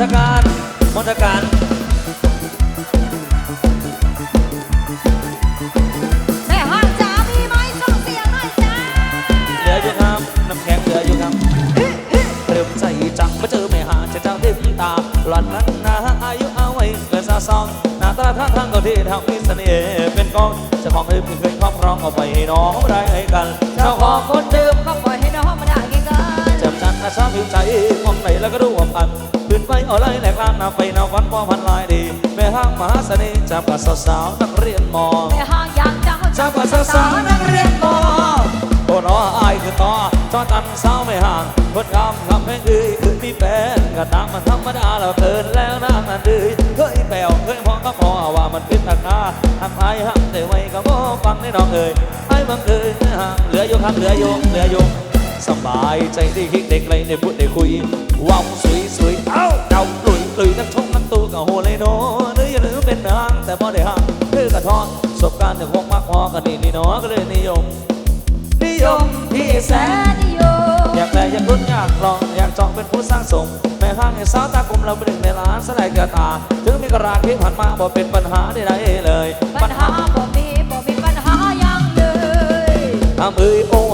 ทการมนทการแม่ห้างจ๋ามีไหมส่งเสียงหน่อยจ้าเหลืออยู่ครับน้ำแข็งเหลืออยู่ครับเริ่มใจจังมาเจอแม่หาจะเจ้าเต็มตาหล่อนนั้นนะอายุเอาไว้เกินซาซองหน้าตาท่าทางก็ที่ทำมีเสน่ห์เป็นกองเจ้าของเอ้ยเคยครอบครองเอาไปให้น้องได้ให้กันเจ้าของคนเดิมก็ปล่อยให้น้องมาด่าเก่งกันจำจันนะชอบผิวใจมองไหนแล้วก็รู้ว่าปันขึ้ นไปเอาเลยแหลกลานนาไปนาวันพอพันลายดีแม่ห้างมหาเสน่ห์จับกับสาวๆนักเรียนมอแม่ห้างอยากจังจับกับสาวๆนักเรียนมอโอ้น้ออายคือต่อจอตันสาวไม่ห่างคนคำคำแม่งเอ้ยคือมีแฟนก็ตามมันธรรมดาเราเกินแล้วนางนั่นเอ้ยเคยแปลวเคยพอก็พอว่ามันเป็นตาคาทำไอ้ห้างแต่ไว้ก็บ่ฟังในน้องเอ้ยไอ้บังเอ้ยห่างเหลืออยู่ครับเหลืออยู่เหลืออยู่ สบายใจได้คิดได้ไกลได้พูดได้คุยว้าวสวยสวยเอ้าเดาลุยลุยนักชงนักตัวกับโหเลยโนนึกอย่าลืมเป็นนางแต่บ่ได้ห่างคือกระท้อนประสบการณ์ถึงพวกมากพอกันนี่นี่เนาะก็เลยนิยม นิยมที่แสแสนนนิยมอยากแต่อยากลุ้นอยากลองอยากจองเป็นผู้สร้างสมแม่ห้างให้สาวตากลมเราเป็นหนึ่งในล้านสลายเกลือตา ถึงมีกระราที่ผ่านมาบ่เป็นปัญหาใดๆเลย ปัญหาบ่มีบ่มีปัญหายังเลยทำเอ้ยโอ้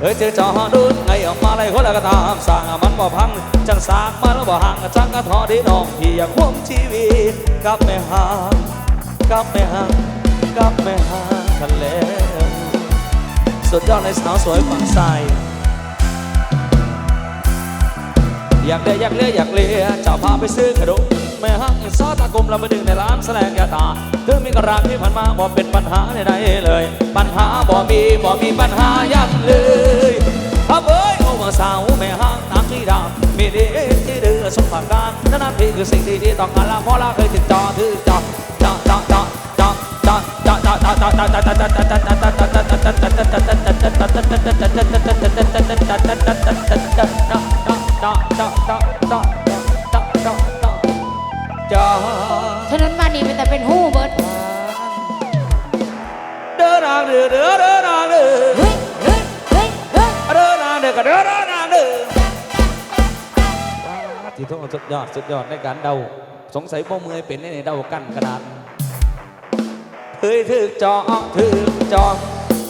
เอ้ยเจอจอดูไงออกมาอะไรคนละก็ตามสร้างมันบ่พัง จังสางมาแล้วบ่ห่างจังก็ทอดีน้องพี่อยากควมชีวิตกับแม่หางกับแม่หางกับแม่หางกันแล้วสุดยอดเลยสาวสวยฝั่งซ้ายอยากเลี้ยอยากเลี้ยอยากเลี้ยจะพาไปซื้อขนมแม่ฮักซอตากลมเราไปดึงในร้านแสลงยาตาถึงมีกระรางที่ผ่านมาบ่เป็นปัญหาใดๆเลย ปัญหาบ่มีบ่มีปัญหายังเลย คือสิ่งที่ต้องการละเพราะเราเคยติดจอถือจอจอจอจอจอจอจอจอจอจอจอจอจอจอจอฉะนั้นมานี่เป็นแต่เป็นหู้เบิดเดินทางเดือเดือเดินทางเดือ ที่ทุกสุดยอดสุดยอดในการเดา สงสัยพ่อมือเป็นในเดากันขนาดเฮ้ยถึกจอถึกจอ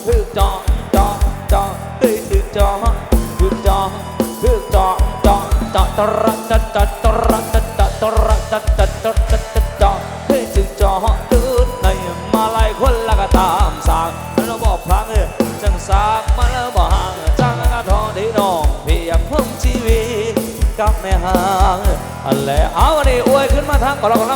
ถึกจอจอจอเฮ้ยถึกจอถึกจอถึกจอจอจอตระจัดจัดตระจัดจัดตระจัดจัดจัดจัดจัดจอเฮ้ยถึกจอตื่นในมาลายคนละก็ตามสางแล้วบอกพังเออจังสากมาแล้วบอกห่าง กับแม่หางอันแหละเอาวันนี้อวยขึ้นมาทางก่อนเราครับ